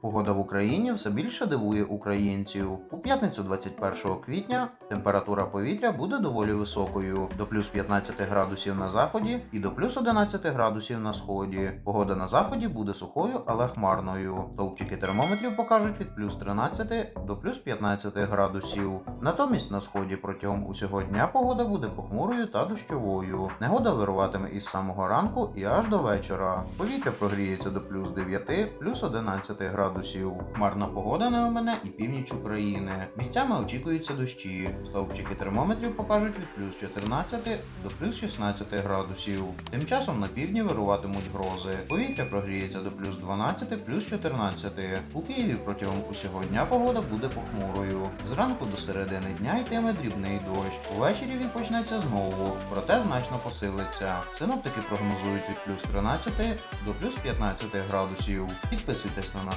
Погода в Україні все більше дивує українців. У п'ятницю 21 квітня температура повітря буде доволі високою до плюс 15 градусів на заході і до плюс 11 градусів на сході. Погода на заході буде сухою, але хмарною. Стовпчики термометрів покажуть від плюс 13 до плюс 15 градусів. Натомість на сході протягом усього дня погода буде похмурою та дощовою. Негода вируватиме із самого ранку і аж до вечора. Повітря прогріється до плюс 9, плюс 11 градусів. Хмарна погода не омине і північ України. Місцями очікуються дощі. Стовпчики термометрів покажуть від плюс 14 до плюс 16 градусів. Тим часом на півдні вируватимуть грози. Повітря прогріється до плюс 12, плюс 14. У Києві протягом усього дня погода буде похмурою. Зранку до середини дня йтиме дрібний дощ. Увечері він почнеться знову, проте значно посилиться. Синоптики прогнозують від плюс 13 до плюс 15 градусів. Підписуйтесь на наш